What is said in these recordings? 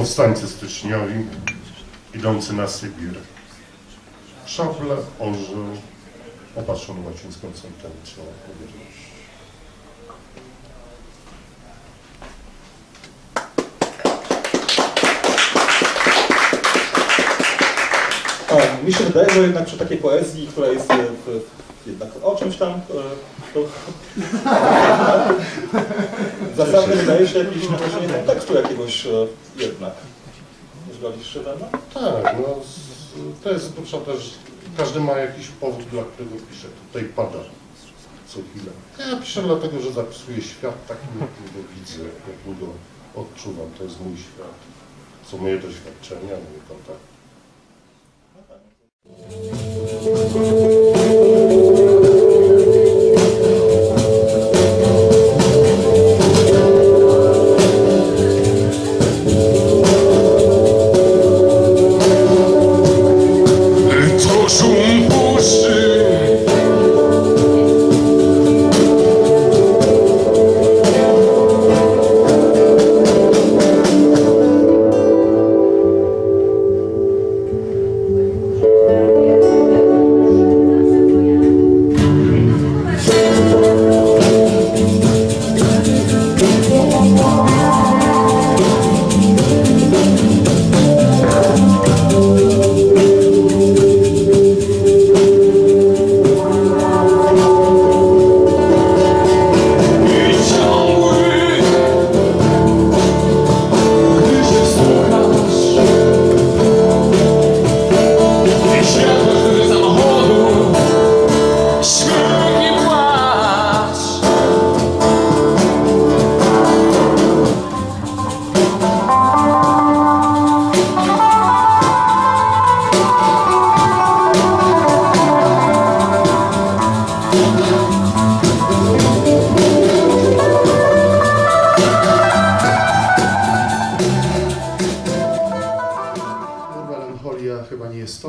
Powstańcy styczniowi idący na Sybir. Szable, orzeł, opatrzony łacińską sentencją odpowiedzialności. A, mi się wydaje, że jednak przy takiej poezji, która jest w, jednak o czymś tam, e, to zasadne wydaje się jakieś naruszenie kontekstu jakiegoś e, jednak. Zgodzisz się mną? Tak, no to jest potrzeba też, każdy ma jakiś powód, dla którego pisze. Tutaj pada co chwilę. Ja piszę dlatego, że zapisuję świat takim, jakim go widzę, jakim go odczuwam. To jest mój świat. Są moje doświadczenia, moje kontakty.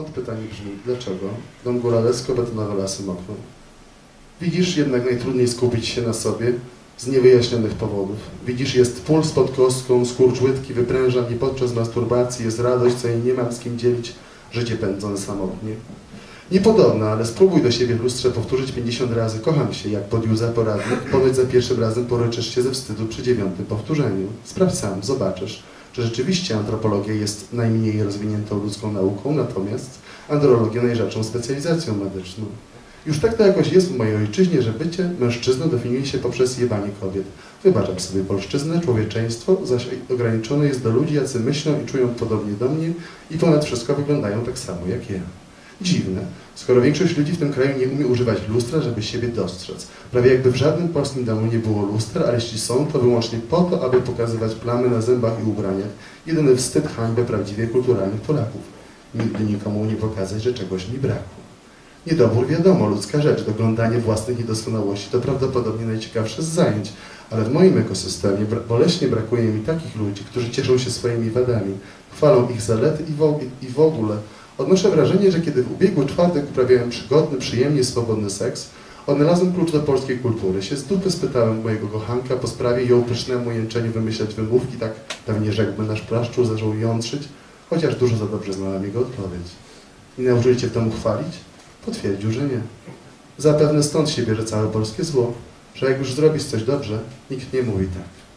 Stąd. Pytanie brzmi, dlaczego? Don Góralesco, betonowe lasy mokną. Widzisz, jednak najtrudniej skupić się na sobie z niewyjaśnionych powodów. Widzisz, jest puls pod kostką, skurcz łydki wypręża mnie podczas masturbacji, jest radość, co jej nie mam z kim dzielić, życie pędzone samotnie. Niepodobna, ale spróbuj do siebie w lustrze powtórzyć 50 razy kocham się, jak podjął za poradnik, powiedz za pierwszym razem poryczysz się ze wstydu przy dziewiątym powtórzeniu. Sprawdź sam, zobaczysz, że rzeczywiście antropologia jest najmniej rozwiniętą ludzką nauką, natomiast andrologia najrzadszą specjalizacją medyczną. Już tak to jakoś jest w mojej ojczyźnie, że bycie mężczyzną definiuje się poprzez jebanie kobiet. Wybaczam sobie polszczyznę, człowieczeństwo, zaś ograniczone jest do ludzi, jacy myślą i czują podobnie do mnie i ponad wszystko wyglądają tak samo jak ja. Dziwne, skoro większość ludzi w tym kraju nie umie używać lustra, żeby siebie dostrzec. Prawie jakby w żadnym polskim domu nie było luster, ale jeśli są, to wyłącznie po to, aby pokazywać plamy na zębach i ubraniach. Jedyny wstyd, hańbę prawdziwie kulturalnych Polaków. Nigdy nikomu nie pokazać, że czegoś mi brakło. Niedobór wiadomo, ludzka rzecz, doglądanie własnych niedoskonałości to prawdopodobnie najciekawsze z zajęć, ale w moim ekosystemie boleśnie brakuje mi takich ludzi, którzy cieszą się swoimi wadami, chwalą ich zalety i w ogóle. Odnoszę wrażenie, że kiedy w ubiegły czwartek uprawiałem przygodny, przyjemnie swobodny seks, odnalazłem klucz do polskiej kultury. Się z dupy spytałem mojego kochanka po sprawie o pysznemu jęczeniu wymyślać wymówki, tak pewnie rzekłby nasz plaszczu, zaczął jątrzyć, chociaż dużo za dobrze znałem jego odpowiedź. I nauczyli cię temu chwalić? Potwierdził, że nie. Zapewne stąd się bierze całe polskie zło, że jak już zrobisz coś dobrze, nikt nie mówi tak.